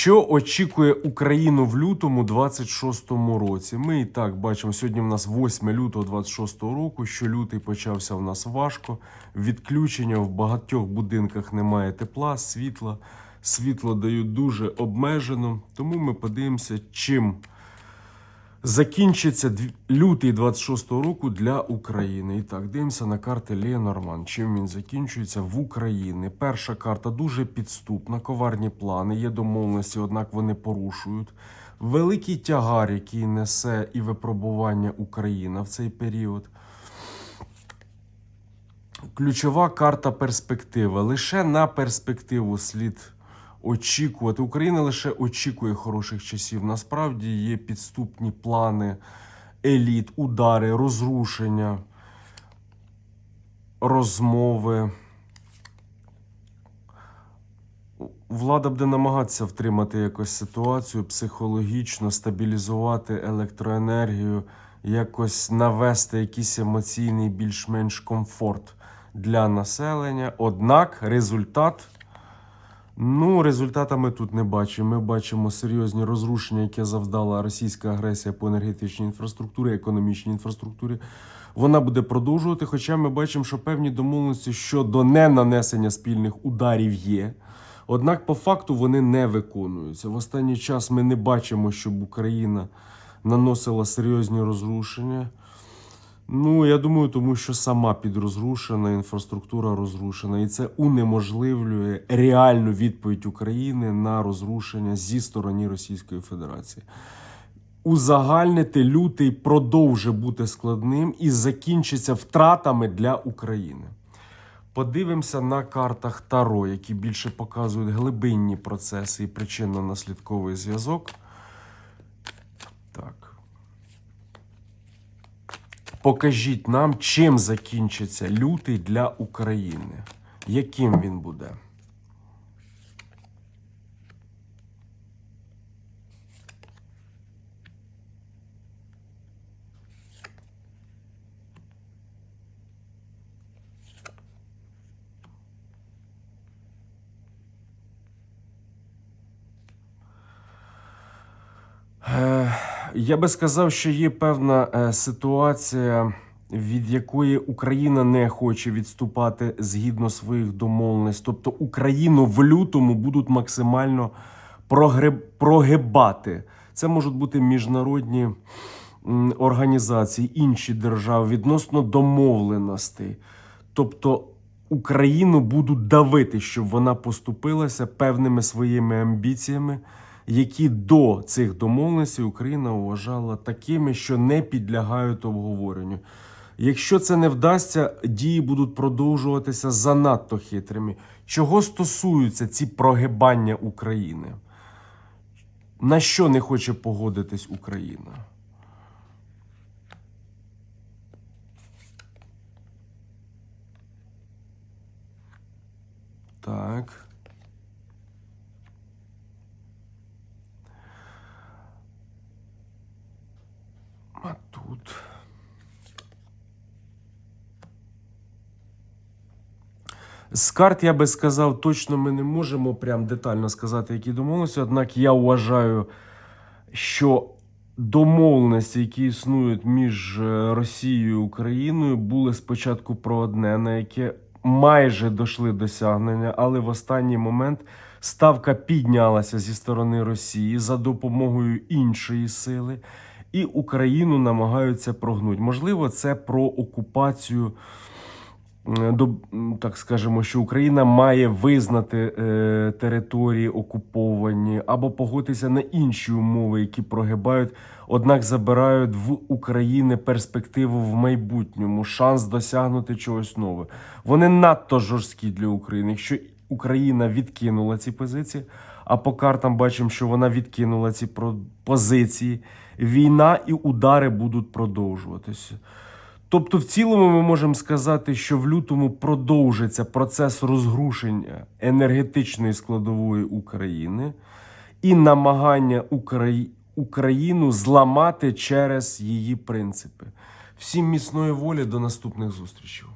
Що очікує Україну в лютому 26-му році? Ми і так бачимо, сьогодні в нас 8 лютого 26-го року, що лютий почався в нас важко. Відключення в багатьох будинках немає тепла, світла. Світло дають дуже обмежено. Тому ми подивимося, чим закінчиться лютий 26-го року для України. І так, дивимося на карти Ленорман. Чим він закінчується в Україні? Перша карта дуже підступна, коварні плани, є домовленості, однак вони порушують. Великий тягар, який несе і випробування Україна в цей період. Ключова карта перспектива. Лише на перспективу слід очікувати. Україна лише очікує хороших часів. Насправді є підступні плани, еліт, удари, розрушення, розмови. Влада буде намагатися втримати якось ситуацію психологічно, стабілізувати електроенергію, якось навести якийсь емоційний більш-менш комфорт для населення. Однак результат. Ну, результата ми тут не бачимо. Ми бачимо серйозні розрушення, яке завдала російська агресія по енергетичній інфраструктурі, економічній інфраструктурі. Вона буде продовжувати. Хоча ми бачимо, що певні домовленості щодо ненанесення спільних ударів є. Однак, по факту вони не виконуються. В останній час ми не бачимо, щоб Україна наносила серйозні розрушення. Ну, я думаю, тому що сама підрозрушена, інфраструктура розрушена, і це унеможливлює реальну відповідь України на розрушення зі сторони Російської Федерації. Узагальнити лютий продовжить бути складним і закінчиться втратами для України. Подивимося на картах Таро, які більше показують глибинні процеси і причинно-наслідковий зв'язок. Покажіть нам, чим закінчиться лютий для України. Яким він буде? Я би сказав, що є певна е, ситуація, від якої Україна не хоче відступати згідно своїх домовленостей. Тобто Україну в лютому будуть максимально прогибати. Це можуть бути міжнародні організації, інші держави відносно домовленостей. Тобто Україну будуть давити, щоб вона поступилася певними своїми амбіціями, які до цих домовленостей Україна вважала такими, що не підлягають обговоренню. Якщо це не вдасться, дії будуть продовжуватися занадто хитрими. Чого стосуються ці прогибання України? На що не хоче погодитись Україна? Так. Тут. З карт я би сказав, точно ми не можемо прям детально сказати, які домовленості. Однак я вважаю, що домовленості, які існують між е, Росією і Україною, були спочатку про одне, на яке майже дійшли досягнення, але в останній момент ставка піднялася зі сторони Росії за допомогою іншої сили, і Україну намагаються прогнути. Можливо, це про окупацію. До так скажемо, що Україна має визнати е, території окуповані або погодитися на інші умови, які прогибають, однак забирають в України перспективу в майбутньому, шанс досягнути чогось нового. Вони надто жорсткі для України. Якщо Україна відкинула ці позиції, а по картам бачимо, що вона відкинула ці позиції, війна і удари будуть продовжуватися. Тобто, в цілому ми можемо сказати, що в лютому продовжиться процес розгрушення енергетичної складової України і намагання Украї... Україну зламати через її принципи. Всім міцної волі до наступних зустрічей.